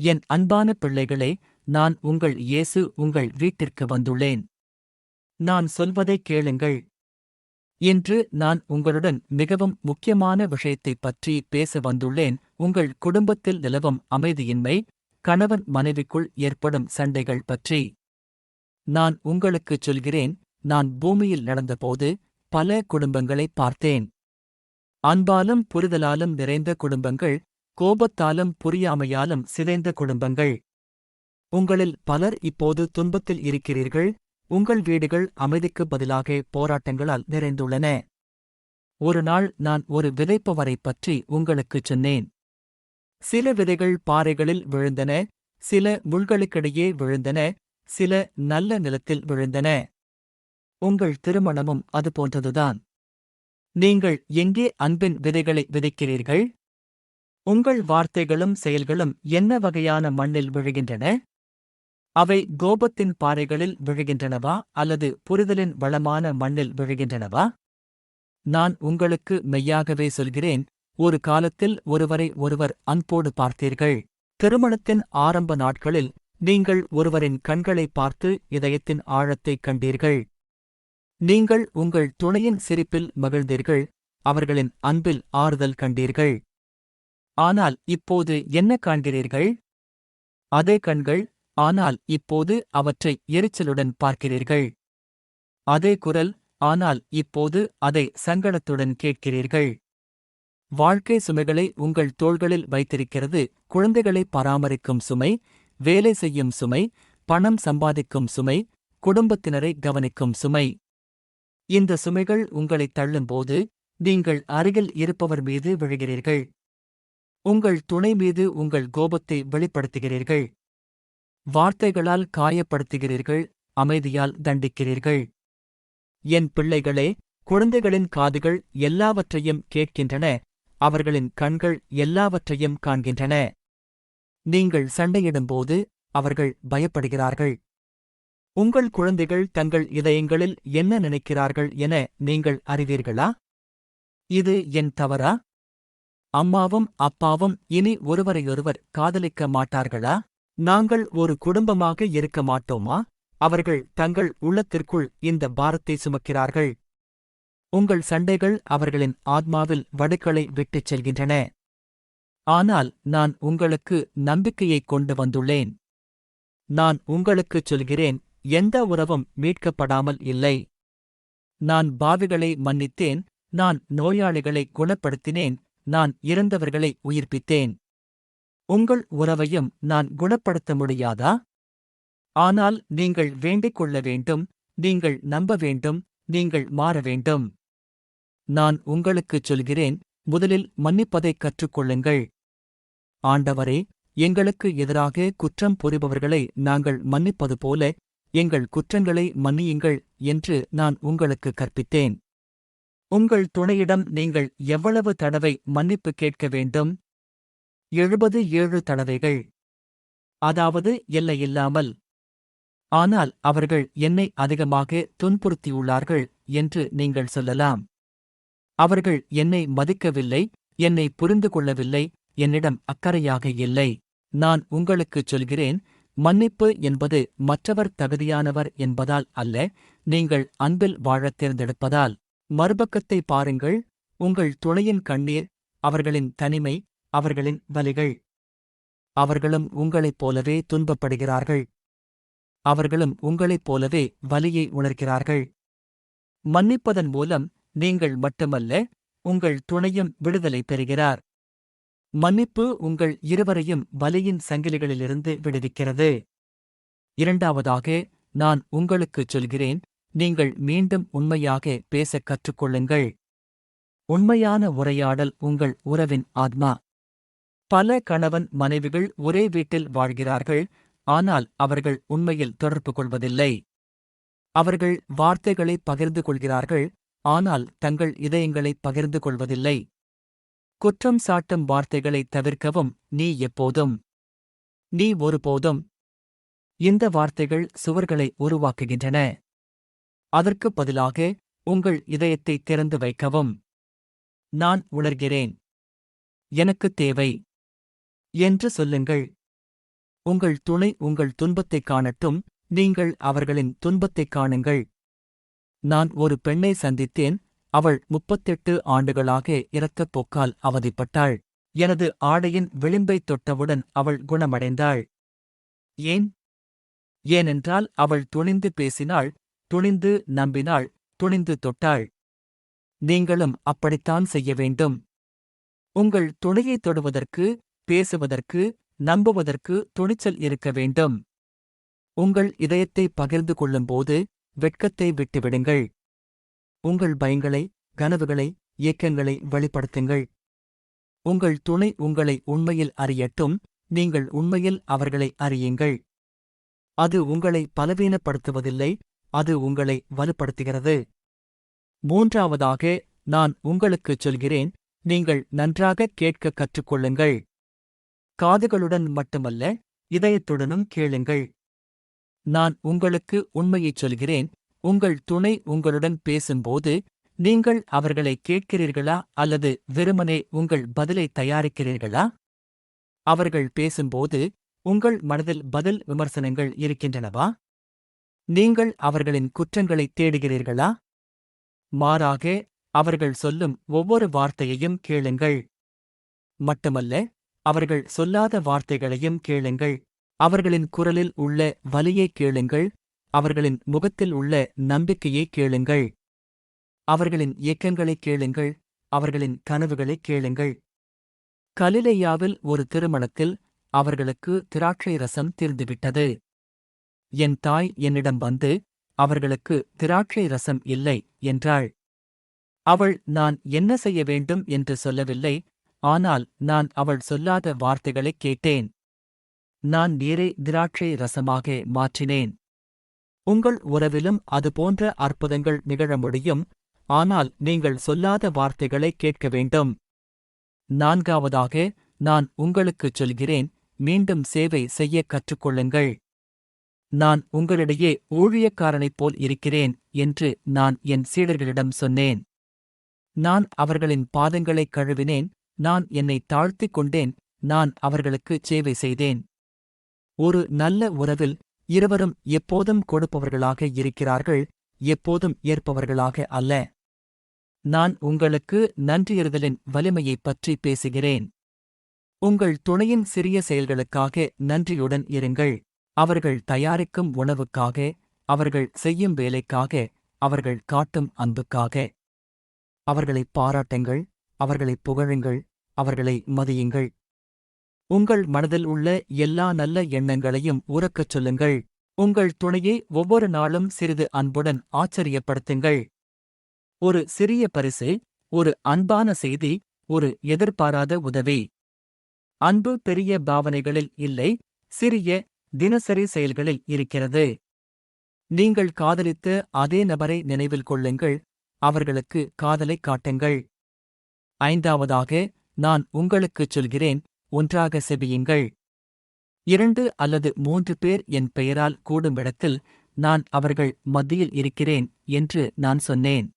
என் அன்பான பிள்ளைகளே நான் உங்கள் இயேசு உங்கள் வீட்டிற்கு வந்துள்ளேன். நான் சொல்வதைக் கேளுங்கள். இன்று நான் உங்களுடன் மிகவும் முக்கியமான விஷயத்தைப் பற்றி பேச வந்துள்ளேன். உங்கள் குடும்பத்தில் நிலவும் அமைதியின்மை கணவன் மனைவிக்குள் ஏற்படும் சண்டைகள் பற்றி. நான் உங்களுக்குச் சொல்கிறேன் நான் பூமியில் நடந்தபோது பல குடும்பங்களைப் பார்த்தேன். அன்பாலும் புரிதலாலும் நிறைந்த குடும்பங்கள் கோபத்தாலும் புரியாமையாலும் சிதைந்த குடும்பங்கள். உங்களில் பலர் இப்போது துன்பத்தில் இருக்கிறீர்கள் உங்கள் வீடுகள் அமைதிக்கு பதிலாக போராட்டங்களால் நிறைந்துள்ளன. ஒரு நாள் நான் ஒரு விதைப்பவரைப் பற்றி உங்களுக்குச் சொன்னேன். சில விதைகள் பாறைகளில் விழுந்தன சில முள்களுக்கிடையே விழுந்தன சில நல்ல நிலத்தில் விழுந்தன. உங்கள் திருமணமும் அது போன்றதுதான் நீங்கள் எங்கே அன்பின் விதைகளை விதைக்கிறீர்கள்? உங்கள் வார்த்தைகளும் செயல்களும் என்ன வகையான மண்ணில் விழுகின்றன? அவை கோபத்தின் பாறைகளில் விழுகின்றனவா அல்லது புரிதலின் வளமான மண்ணில் விழுகின்றனவா? நான் உங்களுக்கு மெய்யாகவே சொல்கிறேன் ஒரு காலத்தில் ஒருவரை ஒருவர் அன்போடு பார்த்தீர்கள். திருமணத்தின் ஆரம்ப நாட்களில் நீங்கள் ஒருவரின் கண்களை பார்த்து இதயத்தின் ஆழத்தைக் கண்டீர்கள். நீங்கள் உங்கள் துணையின் சிரிப்பில் மகிழ்ந்தீர்கள் அவர்களின் அன்பில் ஆறுதல் கண்டீர்கள். ஆனால் இப்போது என்ன காண்கிறீர்கள்? அதே கண்கள் ஆனால் இப்போது அவற்றை எரிச்சலுடன் பார்க்கிறீர்கள். அதே குரல் ஆனால் இப்போது அதை சங்கடத்துடன் கேட்கிறீர்கள். வாழ்க்கை சுமைகளை உங்கள் தோள்களில் வைத்திருக்கிறது குழந்தைகளை பராமரிக்கும் சுமை வேலை செய்யும் சுமை பணம் சம்பாதிக்கும் சுமை குடும்பத்தினரை கவனிக்கும் சுமை. இந்த சுமைகள் உங்களைத் தள்ளும்போது நீங்கள் அருகில் இருப்பவர் மீது விழுகிறீர்கள். உங்கள் துணை மீது உங்கள் கோபத்தை வெளிப்படுத்துகிறீர்கள். வார்த்தைகளால் காயப்படுத்துகிறீர்கள் அமைதியால் தண்டிக்கிறீர்கள். என் பிள்ளைகளே குழந்தைகளின் காதுகள் எல்லாவற்றையும் கேட்கின்றன அவர்களின் கண்கள் எல்லாவற்றையும் காண்கின்றன. நீங்கள் சண்டையிடும்போது அவர்கள் பயப்படுகிறார்கள். உங்கள் குழந்தைகள் தங்கள் இதயங்களில் என்ன நினைக்கிறார்கள் என நீங்கள் அறிவீர்களா? இது என் தவறா? அம்மாவும் அப்பாவும் இனி ஒருவரையொருவர் காதலிக்க மாட்டார்களா? நாங்கள் ஒரு குடும்பமாக இருக்க மாட்டோமா? அவர்கள் தங்கள் உள்ளத்திற்குள் இந்த பாரத்தை சுமக்கிறார்கள். உங்கள் சண்டைகள் அவர்களின் ஆத்மாவில் வடுக்களை விட்டுச் செல்கின்றன. ஆனால் நான் உங்களுக்கு நம்பிக்கையைக் கொண்டு வந்துள்ளேன். நான் உங்களுக்குச் சொல்கிறேன் எந்த உறவும் மீட்கப்படாமல் இல்லை. நான் பாவிகளை மன்னித்தேன் நான் நோயாளிகளை குணப்படுத்தினேன் நான் இறந்தவர்களை உயிர்ப்பித்தேன். உங்கள் உறவையும் நான் குணப்படுத்த முடியாதா? ஆனால் நீங்கள் வேண்டிக் கொள்ள வேண்டும் நீங்கள் நம்ப வேண்டும் நீங்கள் மாற வேண்டும். நான் உங்களுக்குச் சொல்கிறேன் முதலில் மன்னிப்பதைக் கற்றுக்கொள்ளுங்கள். ஆண்டவரே எங்களுக்கு எதிராக குற்றம் புரிபவர்களை நாங்கள் மன்னிப்பது போல எங்கள் குற்றங்களை மன்னியுங்கள் என்று நான் உங்களுக்கு கற்பித்தேன். உங்கள் துணையிடம் நீங்கள் எவ்வளவு தடவை மன்னிப்பு கேட்க வேண்டும்? எழுபது ஏழு தடவைகள். அதாவது எல்லையில்லாமல் ஆனால் அவர்கள் என்னை அதிகமாக துன்புறுத்தியுள்ளார்கள் என்று நீங்கள் சொல்லலாம். அவர்கள் என்னை மதிக்கவில்லை என்னை புரிந்து கொள்ளவில்லை என்னிடம் அக்கறையாக இல்லை. நான் உங்களுக்குச் சொல்கிறேன் மன்னிப்பு என்பது மற்றவர் தகுதியானவர் என்பதால் அல்ல நீங்கள் அன்பில் வாழத் தேர்ந்தெடுப்பதால். மறுபக்கத்தை பாருங்கள். உங்கள் துணையின் கண்ணீர் அவர்களின் தனிமை அவர்களின் வலிகள். அவர்களும் உங்களைப் போலவே துன்பப்படுகிறார்கள். அவர்களும் உங்களைப் போலவே வலியை உணர்கிறார்கள். மன்னிப்பதன் மூலம் நீங்கள் மட்டுமல்ல உங்கள் துணையும் விடுதலை பெறுகிறார். மன்னிப்பு உங்கள் இருவரையும் வலியின் சங்கிலிகளிலிருந்து விடுவிக்கிறது. இரண்டாவதாக நான் உங்களுக்குச் சொல்கிறேன் நீங்கள் மீண்டும் உண்மையாக பேசக் கற்றுக்கொள்ளுங்கள். உண்மையான உரையாடல் உங்கள் உறவின் ஆத்மா. பல கணவன் மனைவிகள் ஒரே வீட்டில் வாழ்கிறார்கள் ஆனால் அவர்கள் உண்மையில் தொடர்பு கொள்வதில்லை. அவர்கள் வார்த்தைகளை பகிர்ந்து கொள்கிறார்கள் ஆனால் தங்கள் இதயங்களை பகிர்ந்து கொள்வதில்லை. குற்றம் சாட்டும் வார்த்தைகளை தவிர்க்கவும் நீ எப்போதும் நீ ஒருபோதும் இந்த வார்த்தைகள் சுவர்களை உருவாக்குகின்றன. அதற்குப் பதிலாக உங்கள் இதயத்தை திறந்து வைக்கவும். நான் உணர்கிறேன். எனக்குத் தேவை. என்று சொல்லுங்கள். உங்கள் துணை உங்கள் துன்பத்தைக் காணட்டும். நீங்கள் அவர்களின் துன்பத்தைக் காணுங்கள். நான் ஒரு பெண்ணை சந்தித்தேன். அவள் முப்பத்தெட்டு ஆண்டுகளாக இரத்தப் போக்கால் அவதிப்பட்டாள். எனது ஆடையின் விளிம்பைத் தொட்டவுடன் அவள் குணமடைந்தாள். ஏன்? ஏனென்றால் அவள் துணிந்து பேசினாள். துணிந்து நம்பினாள் துணிந்து தொட்டாள். நீங்களும் அப்படித்தான் செய்ய வேண்டும். உங்கள் துணையைத் தொடுவதற்கு பேசுவதற்கு நம்புவதற்கு துணிச்சல் இருக்க வேண்டும். உங்கள் இதயத்தை பகிர்ந்து கொள்ளும்போது வெட்கத்தை விட்டுவிடுங்கள். உங்கள் பயங்களை கனவுகளை இயக்கங்களை வெளிப்படுத்துங்கள். உங்கள் துணை உங்களை உண்மையில் அறியட்டும். நீங்கள் உண்மையில் அவர்களை அறியுங்கள். அது உங்களை பலவீனப்படுத்துவதில்லை அது உங்களை வலுப்படுத்துகிறது. மூன்றாவதாக நான் உங்களுக்குச் சொல்கிறேன் நீங்கள் நன்றாக கேட்க கற்றுக்கொள்ளுங்கள். காதுகளுடன் மட்டுமல்ல இதயத்துடனும் கேளுங்கள். நான் உங்களுக்கு உண்மையைச் சொல்கிறேன் உங்கள் துணை உங்களுடன் பேசும்போது நீங்கள் அவர்களை கேட்கிறீர்களா அல்லது வெறுமனே உங்கள் பதிலை தயாரிக்கிறீர்களா? அவர்கள் பேசும்போது உங்கள் மனதில் பதில் விமர்சனங்கள் இருக்கின்றனவா? நீங்கள் அவர்களின் குற்றங்களைத் தேடுகிறீர்களா? மாறாக அவர்கள் சொல்லும் ஒவ்வொரு வார்த்தையையும் கேளுங்கள். மட்டுமல்ல அவர்கள் சொல்லாத வார்த்தைகளையும் கேளுங்கள். அவர்களின் குரலில் உள்ள வலியைக் கேளுங்கள். அவர்களின் முகத்தில் உள்ள நம்பிக்கையை கேளுங்கள். அவர்களின் இயக்கங்களைக் கேளுங்கள். அவர்களின் கனவுகளைக் கேளுங்கள். கலிலேயாவில் ஒரு திருமணத்தில் அவர்களுக்கு திராட்சை ரசம் தீர்ந்துவிட்டது. என் தாய் என்னிடம் வந்து அவர்களுக்கு திராட்சை ரசம் இல்லை என்றாள். அவள் நான் என்ன செய்ய வேண்டும் என்று சொல்லவில்லை ஆனால் நான் அவள் சொல்லாத வார்த்தைகளைக் கேட்டேன். நான் நீரை திராட்சை ரசமாக மாற்றினேன். உங்கள் உறவிலும் அதுபோன்ற அற்புதங்கள் நிகழ முடியும் ஆனால் நீங்கள் சொல்லாத வார்த்தைகளை கேட்க வேண்டும். நான்காவதாக நான் உங்களுக்குச் சொல்கிறேன் மீண்டும் சேவை செய்ய கற்றுக்கொள்ளுங்கள். நான் உங்களிடையே ஊழியக்காரனைப் போல் இருக்கிறேன் என்று நான் என் சீடர்களிடம் சொன்னேன். நான் அவர்களின் பாதங்களைக் கழுவினேன் நான் என்னை தாழ்த்திக் கொண்டேன் நான் அவர்களுக்கு சேவை செய்தேன். ஒரு நல்ல உறவில் இருவரும் எப்போதும் கொடுப்பவர்களாக இருக்கிறார்கள் எப்போதும் ஏற்பவர்களாக அல்ல. நான் உங்களுக்கு நன்றியறிதலின் வலிமையைப் பற்றி பேசுகிறேன். உங்கள் துணையின் சிறிய செயல்களுக்காக நன்றியுடன் இருங்கள். அவர்கள் தயாரிக்கும் உணவுக்காக அவர்கள் செய்யும் வேலைக்காக அவர்கள் காட்டும் அன்புக்காக. அவர்களை பாராட்டுங்கள் அவர்களை புகழுங்கள் அவர்களை மதியுங்கள். உங்கள் மனதில் உள்ள எல்லா நல்ல எண்ணங்களையும் உறக்கச் சொல்லுங்கள். உங்கள் துணையை ஒவ்வொரு நாளும் சிறிது அன்புடன் ஆச்சரியப்படுத்துங்கள். ஒரு சிறிய பரிசு ஒரு அன்பான செய்தி ஒரு எதிர்பாராத உதவி. அன்பு பெரிய பாவனைகளில் இல்லை சிறிய தினசரி செயல்களில் இருக்கிறது. நீங்கள் காதலித்த அதே நபரை நினைவில் கொள்ளுங்கள். அவர்களுக்கு காதலைக் காட்டுங்கள். ஐந்தாவதாக நான் உங்களுக்குச் சொல்கிறேன். ஒன்றாக செபியுங்கள். இரண்டு அல்லது மூன்று பேர் என் பெயரால் கூடும் இடத்தில் நான் அவர்கள் மத்தியில் இருக்கிறேன் என்று நான் சொன்னேன்.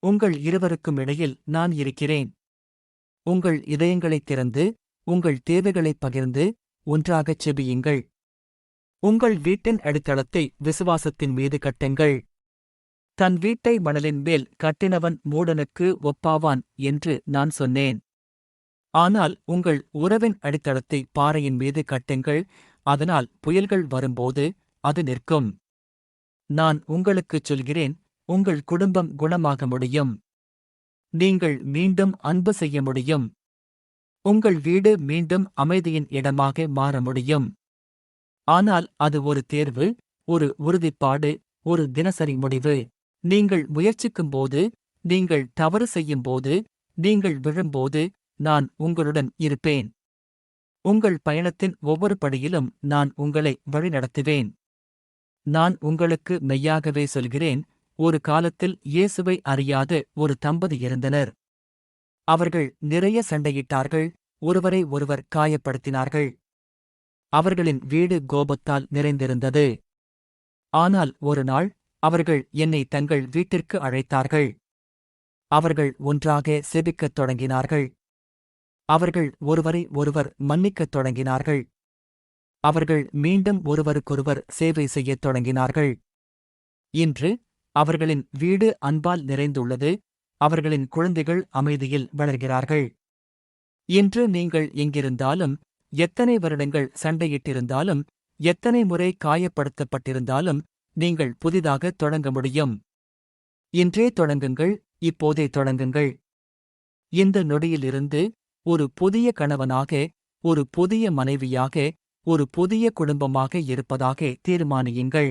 உங்கள் இருவருக்கும் இடையில் நான் இருக்கிறேன். உங்கள் இதயங்களைத் திறந்து உங்கள் தேவைகளைப் பகிர்ந்து ஒன்றாகச் செபியுங்கள். உங்கள் வீட்டின் அடித்தளத்தை விசுவாசத்தின் மீது கட்டுங்கள். தன் வீட்டை மணலின் மேல் கட்டினவன் மூடனுக்கு ஒப்பாவான் என்று நான் சொன்னேன். ஆனால் உங்கள் உறவின் அடித்தளத்தை பாறையின் மீது கட்டுங்கள் அதனால் புயல்கள் வரும்போது அது நிற்கும். நான் உங்களுக்குச் சொல்கிறேன் உங்கள் குடும்பம் குணமாக முடியும். நீங்கள் மீண்டும் அன்பு செய்ய முடியும். உங்கள் வீடு மீண்டும் அமைதியின் இடமாக மாற முடியும். ஆனால் அது ஒரு தேர்வு ஒரு உறுதிப்பாடு ஒரு தினசரி முடிவு. நீங்கள் முயற்சிக்கும்போது நீங்கள் தவறு செய்யும்போது நீங்கள் விழும்போது நான் உங்களுடன் இருப்பேன். உங்கள் பயணத்தின் ஒவ்வொரு படியிலும் நான் உங்களை வழிநடத்துவேன். நான் உங்களுக்கு மெய்யாகவே சொல்கிறேன் ஒரு காலத்தில் இயேசுவை அறியாத ஒரு தம்பதி இருந்தனர். அவர்கள் நிறைய சண்டையிட்டார்கள் ஒருவரை ஒருவர் காயப்படுத்தினார்கள். அவர்களின் வீடு கோபத்தால் நிறைந்திருந்தது. ஆனால் ஒரு நாள் அவர்கள் என்னை தங்கள் வீட்டிற்கு அழைத்தார்கள். அவர்கள் ஒன்றாக செபிக்கத் தொடங்கினார்கள். அவர்கள் ஒருவரை ஒருவர் மன்னிக்கத் தொடங்கினார்கள். அவர்கள் மீண்டும் ஒருவருக்கொருவர் சேவை செய்யத் தொடங்கினார்கள். இன்று அவர்களின் வீடு அன்பால் நிறைந்துள்ளது. அவர்களின் குழந்தைகள் அமைதியில் வளர்கிறார்கள். இன்று நீங்கள் எங்கிருந்தாலும் எத்தனை வருடங்கள் சண்டையிட்டிருந்தாலும் எத்தனை முறை காயப்படுத்தப்பட்டிருந்தாலும் நீங்கள் புதிதாக தொடங்க முடியும். இன்றே தொடங்குங்கள் இப்போதே தொடங்குங்கள். இந்த நொடியிலிருந்து ஒரு புதிய கணவனாக ஒரு புதிய மனைவியாக ஒரு புதிய குடும்பமாக இருப்பதாக தீர்மானியுங்கள்.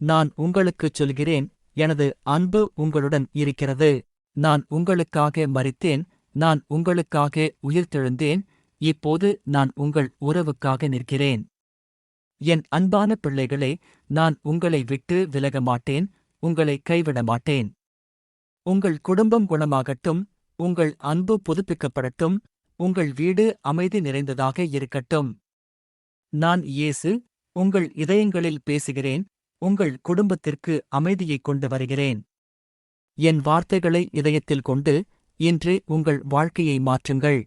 நான் உங்களுக்குச் சொல்கிறேன் எனது அன்பு உங்களுடன் இருக்கிறது. நான் உங்களுக்காக மறித்தேன் நான் உங்களுக்காக உயிர்த்தெழுந்தேன் இப்போது நான் உங்கள் உறவுக்காக நிற்கிறேன். என் அன்பான பிள்ளைகளே நான் உங்களை விட்டு விலக மாட்டேன் உங்களை கைவிட மாட்டேன். உங்கள் குடும்பம் குணமாகட்டும் உங்கள் அன்பு புதுப்பிக்கப்படட்டும் உங்கள் வீடு அமைதி நிறைந்ததாக இருக்கட்டும். நான் இயேசு உங்கள் இதயங்களில் பேசுகிறேன் உங்கள் குடும்பத்திற்கு அமைதியைக் கொண்டு வருகிறேன். என் வார்த்தைகளை இதயத்தில் கொண்டு இன்று உங்கள் வாழ்க்கையை மாற்றுங்கள்.